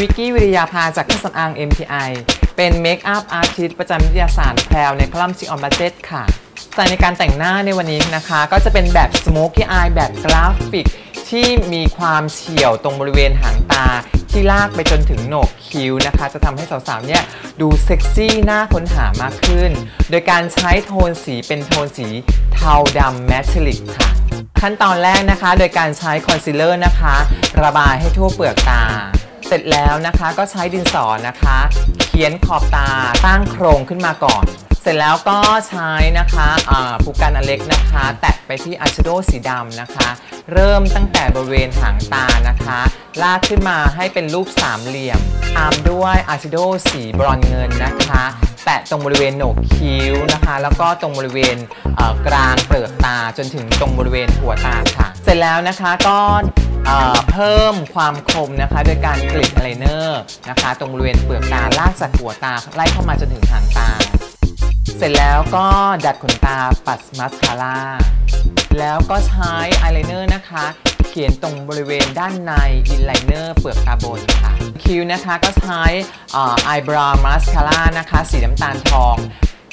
วิกกี้วิริยาภาจากเครื่องสำอาง MTI เป็นเมคอัพอาร์ติสประจำวิทยาศาสตร์แพรวในคลัมซิออนบัจเจตค่ะสไตล์ในการแต่งหน้าในวันนี้นะคะ ก็จะเป็นแบบ Smoky Eye แบบกราฟิก ที่มีความเฉียวตรงบริเวณหางตา ที่ลากไปจนถึงโหนกคิ้วนะคะ จะทำให้สาวๆเนี่ยดูเซ็กซี่น่าค้นหามากขึ้น โดยการใช้โทนสีเป็นโทนสีเทาดำแมทัลลิกค่ะขั้นตอนแรกนะคะ โดยการใช้คอนซีลเลอร์นะคะ ระบายให้ทั่วเปลือกตา เสร็จแล้วนะคะก็ใช้ดินสอนะคะ เขียนขอบตาตั้งโครงขึ้นมาก่อน เสร็จแล้วก็ใช้นะคะอ่าผูกกันอันเล็กนะคะ แตะไปที่อายแชโดสีดำนะคะ เริ่มตั้งแต่บริเวณหางตานะคะ ลากขึ้นมาให้เป็นรูปสามเหลี่ยม ตามด้วยอายแชโดสีบรอนเงินนะคะแตะตรงบริเวณโหนกคิ้วนะคะ แล้วก็ตรงบริเวณกลางเปลือกตาจนถึงตรงบริเวณหัวตาค่ะ เสร็จแล้วนะคะก็ เพิ่มความคมนะคะ โดยการกลิดอะไรเนอร์นะคะ ตรงบริเวณเปลือกตาลากจากหัวตาไล่เข้ามาจนถึงหางตา เสร็จแล้วก็ดัดขนตาปัดมัสคาร่าแล้วก็ใช้อายไลเนอร์นะคะ เขียนตรงบริเวณด้านในอินไลเนอร์เปลือกตาบนค่ะคิ้วนะคะก็ใช้ไอบรามัสคาร่านะคะ สีน้ำตาลทอง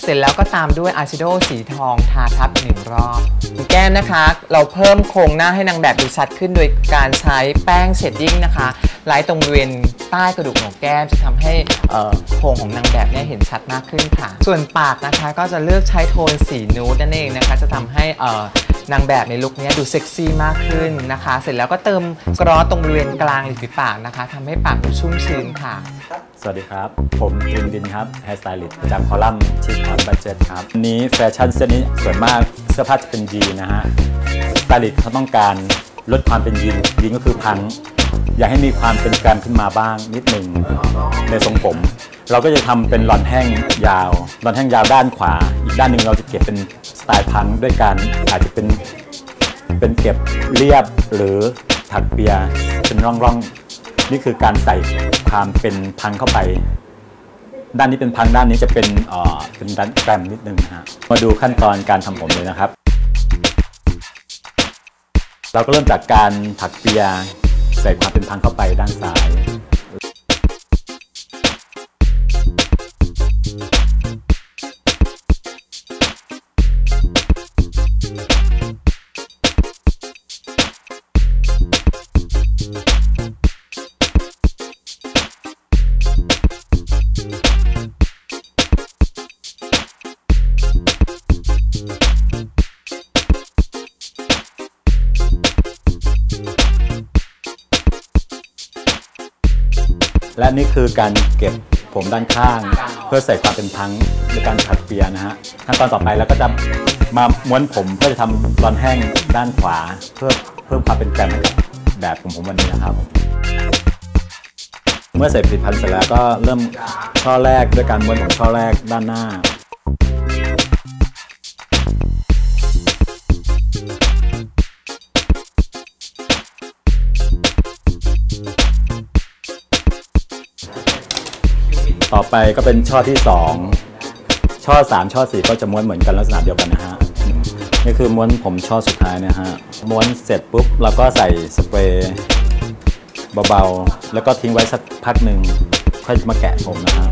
เสร็จแล้วก็ตามด้วยอายแชโดสีทองทาทับหนึ่งรอบแก้มนะคะ เราเพิ่มโครงหน้าให้นางแบบดูชัดขึ้นโดยการใช้แป้งเชดดิ้งนะคะไล่ตรงบริเวณใต้กระดูกหนกแก้มจะทำให้โครงของนางแบบเนี่ยเห็นชัดมากขึ้นค่ะ ส่วนปากนะคะก็จะเลือกใช้โทนสีนูดนั่นเองนะคะ จะทำให้นางแบบในลุคนี้ดูเซ็กซี่มากขึ้นนะคะ เสร็จแล้วก็เติมกรอตรงบริเวณกลางริมฝีปากนะคะทำให้ปากดูชุ่มชื้นค่ะ สวัสดีครับ ผมดินดินครับแฮร์สไตลิสต์ประจำคอลัมน์ชิคอนบัจเจตครับวันนี้แฟชั่นเส้นนี้ส่วนมากเสื้อผ้าจะเป็นยีนนะฮะสไตลิสต์เขาต้องการลดความเป็นยีนยีนก็คือพัง อยากให้มีความเป็นแกรมขึ้นมาบ้างนิดหนึ่งในทรงผม เราก็จะทำเป็นลอนแห้งยาวลอนแห้งยาวด้านขวา อีกด้านหนึ่งเราจะเก็บเป็นสไตล์พังด้วยการอาจจะเป็นเป็นเก็บเรียบหรือถักเปียเป็นร่องๆ นี่คือการใส่ความเป็นพังเข้าไป ด้านนี้เป็นพังด้านนี้จะเป็นเอ่อเป็นด้านแกรมนิดนึงฮะมาดูขั้นตอนการทำผมเลยนะครับ เราก็เริ่มจากการถักเปียใส่ความเป็นพังเข้าไปด้านซ้าย และนี่คือการเก็บผมด้านข้าง เพื่อใส่ความเป็นพังในการถักเปียนะฮะขั้นตอนต่อไปเราก็จะมาม้วนผมเพื่อจะทำรอนแห้งด้านขวา เพื่อเพิ่มความเป็นแกรมให้กับแบบของผมวันนี้นะครับ เมื่อใส่ผลิตภัณฑ์เสร็จแล้วก็เริ่มช่อแรกด้วยการม้วนของช่อแรกด้านหน้า ต่อไปก็เป็นช่อที่ 2 ช่อ 3 ช่อ 4 ก็จะม้วนเหมือนกันลักษณะเดียวกันนะฮะนี่คือม้วนผมช่อสุดท้ายนะฮะม้วนเสร็จปุ๊บเราก็ใส่สเปรย์เบาๆ แล้วก็ทิ้งไว้สักพักหนึ่งค่อยมาแกะผมนะฮะ